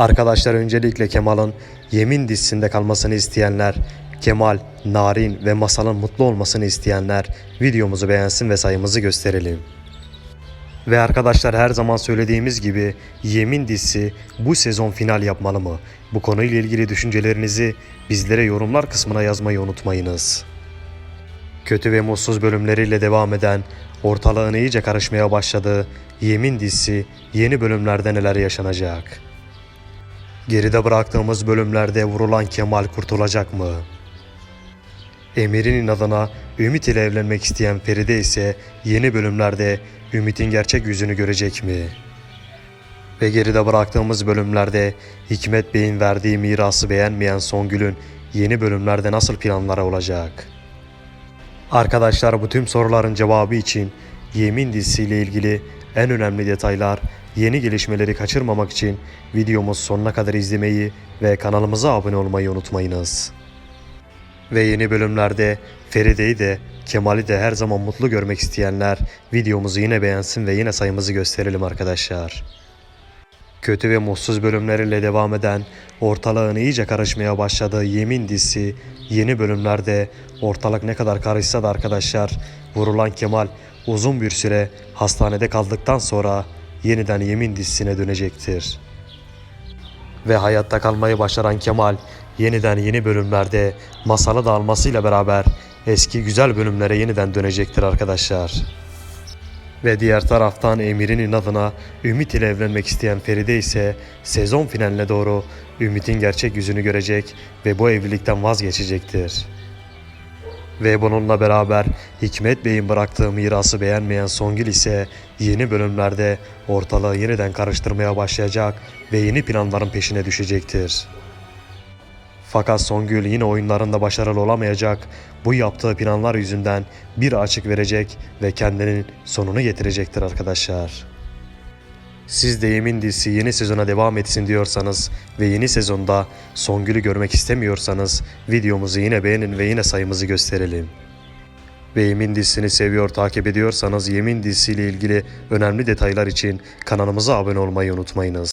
Arkadaşlar öncelikle Kemal'ın Yemin dizisinde kalmasını isteyenler, Kemal, Narin ve Masal'ın mutlu olmasını isteyenler videomuzu beğensin ve sayımızı gösterelim. Ve arkadaşlar her zaman söylediğimiz gibi Yemin dizisi bu sezon final yapmalı mı? Bu konuyla ilgili düşüncelerinizi bizlere yorumlar kısmına yazmayı unutmayınız. Kötü ve mutsuz bölümleriyle devam eden, ortalığın iyice karışmaya başladığı Yemin dizisi yeni bölümlerde neler yaşanacak? Geride bıraktığımız bölümlerde vurulan Kemal kurtulacak mı? Emir'in inadına Ümit ile evlenmek isteyen Feride ise yeni bölümlerde Ümit'in gerçek yüzünü görecek mi? Ve geride bıraktığımız bölümlerde Hikmet Bey'in verdiği mirası beğenmeyen Songül'ün yeni bölümlerde nasıl planları olacak? Arkadaşlar bu tüm soruların cevabı için Yemin dizisiyle ilgili en önemli detaylar, yeni gelişmeleri kaçırmamak için videomuz sonuna kadar izlemeyi ve kanalımıza abone olmayı unutmayınız. Ve yeni bölümlerde Feride'yi de Kemal'i de her zaman mutlu görmek isteyenler videomuzu yine beğensin ve yine sayımızı gösterelim arkadaşlar. Kötü ve mutsuz bölümleriyle devam eden ortalığın iyice karışmaya başladığı Yemin dizisi yeni bölümlerde ortalık ne kadar karışsa da arkadaşlar vurulan Kemal uzun bir süre hastanede kaldıktan sonra yeniden Yemin dizisine dönecektir. Ve hayatta kalmayı başaran Kemal yeniden yeni bölümlerde masalı da almasıyla beraber eski güzel bölümlere yeniden dönecektir arkadaşlar. Ve diğer taraftan Emir'in inadına Ümit ile evlenmek isteyen Feride ise sezon finaline doğru Ümit'in gerçek yüzünü görecek ve bu evlilikten vazgeçecektir. Ve bununla beraber Hikmet Bey'in bıraktığı mirası beğenmeyen Songül ise yeni bölümlerde ortalığı yeniden karıştırmaya başlayacak ve yeni planların peşine düşecektir. Fakat Songül yine oyunlarında başarılı olamayacak, bu yaptığı planlar yüzünden bir açık verecek ve kendinin sonunu getirecektir arkadaşlar. Siz de Yemin dizisi yeni sezona devam etsin diyorsanız ve yeni sezonda Songül'ü görmek istemiyorsanız videomuzu yine beğenin ve yine sayımızı gösterelim. Ve Yemin dizisini seviyor takip ediyorsanız Yemin dizisiyle ilgili önemli detaylar için kanalımıza abone olmayı unutmayınız.